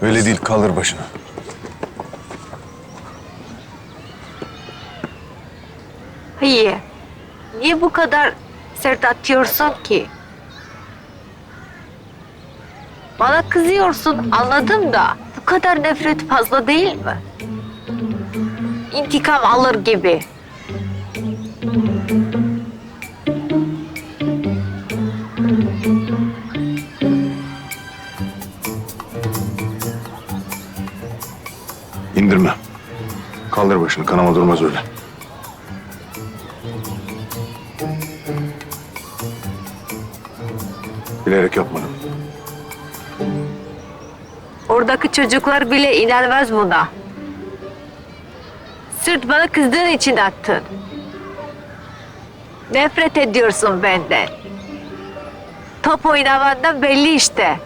Öyle değil kaldır başını. Hayır. Niye bu kadar sert atıyorsun ki? Bana kızıyorsun anladım da bu kadar nefret fazla değil mi? İntikam alır gibi. İndirme. Kaldır başını kanama durmaz öyle. Bilerek yapmadım. Oradaki çocuklar bile inanmaz buna. Sırt bana kızdığın için attın. Nefret ediyorsun benden. Top oynamandan belli işte.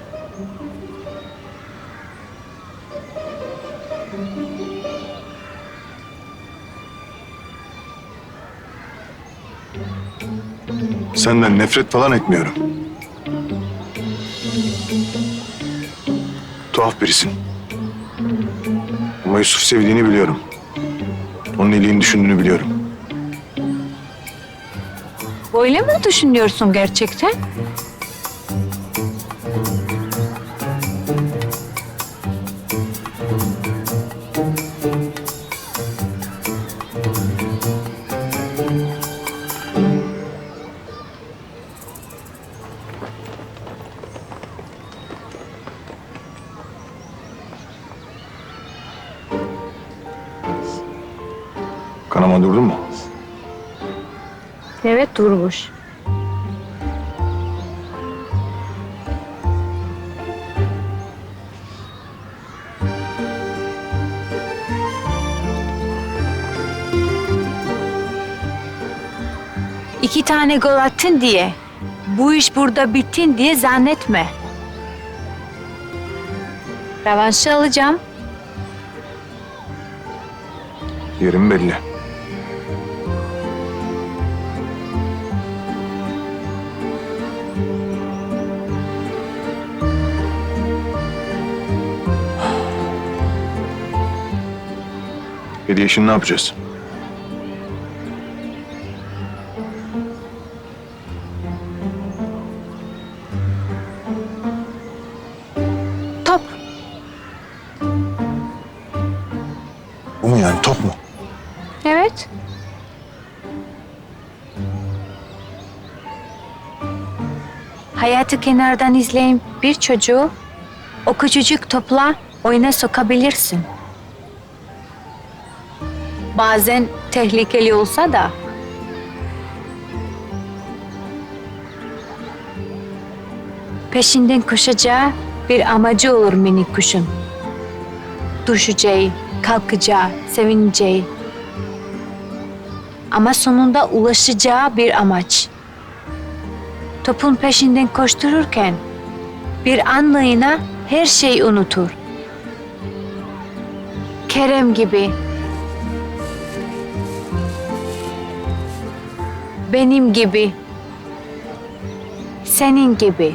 Senden nefret falan etmiyorum. Tuhaf birisin. Ama Yusuf sevdiğini biliyorum. Onun iyiliğini düşündüğünü biliyorum. Böyle mi düşünüyorsun gerçekten? Kanama durdu mu? Evet durmuş. İki tane gol attın diye, bu iş burada bittin diye zannetme. Revanşı alacağım. Yerim belli. Hediye işini ne yapacağız? Top. Bu mu yani top mu? Evet. Hayatı kenardan izleyen bir çocuğu o küçücük topla oyuna sokabilirsin. Bazen tehlikeli olsa da peşinden koşacağı bir amacı olur minik kuşun. Düşeceği, kalkacağı, sevineceği. Ama sonunda ulaşacağı bir amaç. Topun peşinden koştururken bir anlığına her şeyi unutur. Kerem gibi. Benim gibi. Senin gibi.